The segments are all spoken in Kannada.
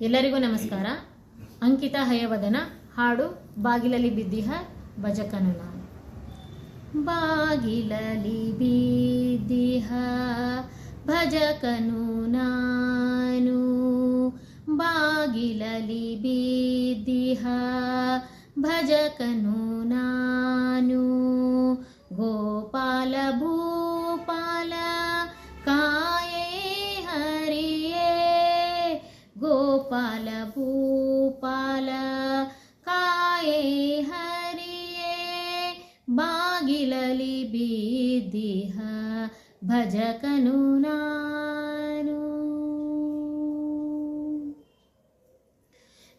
ಎಲ್ಲರಿಗೂ ನಮಸ್ಕಾರ. ಅಂಕಿತ ಹಯವದನ, ಹಾಡು, ಬಾಗಿಲಲ್ಲಿ ಬಿದ್ದಿಹ ಭಜಕನನ ಬಾಗಿಲಲಿ ಬಿದ್ದಿಹ ಭಜಕನು ನಾನು. ಬಾಗಿಲಲಿ ಬಿದ್ದಿಹ ಭಜಕನು ನಾನು. ಗೋಪಾಲ ಗೋಪಾಲ ಭೂಪಾಲ, ಕಾಯೇ ಹರಿಯೇ, ಬಾಗಿಲಲಿ ಬೀದಿಹ, ಭಜಕನು ನಾನು.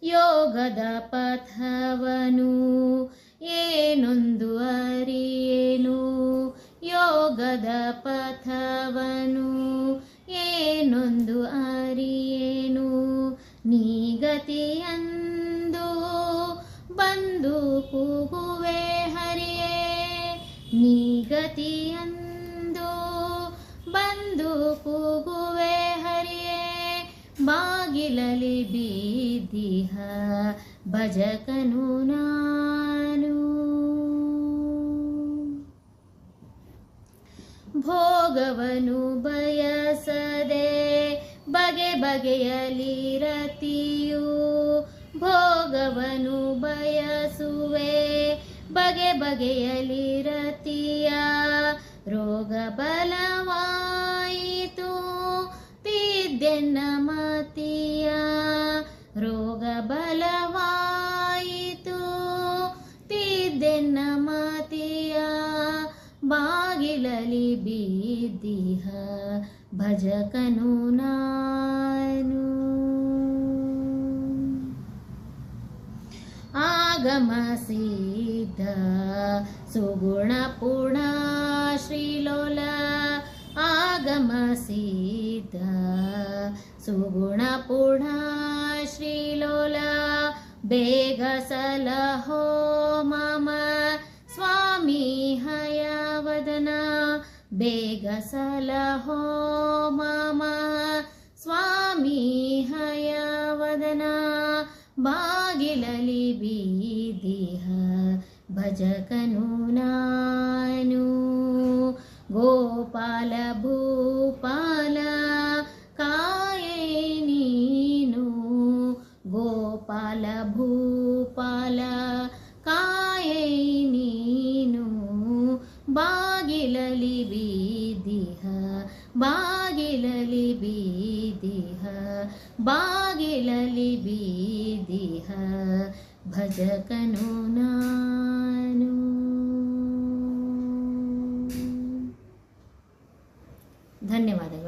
ಯೋಗದ ಪಥವನು, ಏನೊಂದು ಅರಿಯೇನು? ಯೋಗದ ಪಥವನು, ಏನೊಂದು ಅರಿಯೇನು? ನೀಗತಿಯಂದು ಬಂದು ಕೂಗುವೆ ಹರಿಯೇ. ನೀಗತಿಯಂದು ಬಂದು ಕೂಗುವೆ ಹರಿಯೇ. ಬಾಗಿಲಲಿ ಬೀದಿಹ ಭಜಕನು ನಾನು. ಭೋಗವನು ಬಯಸದೆ ಬಗೆ ಬಗೆಯಲಿ ಭೋಗವನು ಬಯಸುವೆ. ಬಗೆ ಬಗೆಯಲಿರತಿಯ ರೋಗ ಬಲವಾಯಿತು. ತಿದ್ದೆನ್ನ ಮತಿಯ? ರೋಗ ಬಲವಾಯಿತು. ತಿದ್ದೆನ್ನ ಮತಿಯ? ಬಾಗಿಲಲಿ ಬಿದ್ದಿಹ ಭಜಕನು ನಾನು ಆಗಮಸಿದ್ದ ಸುಗುಣ ಪುಣ ಶ್ರೀಲೋಲ ಆಗಮಸಿದ್ದ ಸುಗುಣ ಪುಣ ಶ್ರೀಲೋಲ ಬೇಗ ಸಲಹೋ ಮಮ ಸ್ವಾಮಿ ಹಯವದನ ಬೇಗ ಸಲಹೋ ಮಮ ಸ್ವಾಮಿ ಹಯವದನ ಬಾಗಿಲಲಿ ಬೀದಿಹ ಭಜಕನು ನಾನು. ಗೋಪಾಲ ಭೂಪಾಲ, ಕಾಯೇ ನೀನು. ಗೋಪಾಲ ಭೂಪಾಲ, ಕಾಯೇ ನೀನು. ಬಾಗಿಲಲಿ ಬೀದಿಹ ಬಾಗಿಲಲಿ ಬೀದಿಹ ಬಾಗಿಲಲಿ ಬೀದಿಹ ಭಜಕನು ನಾನು ಧನ್ಯವಾದಗಳು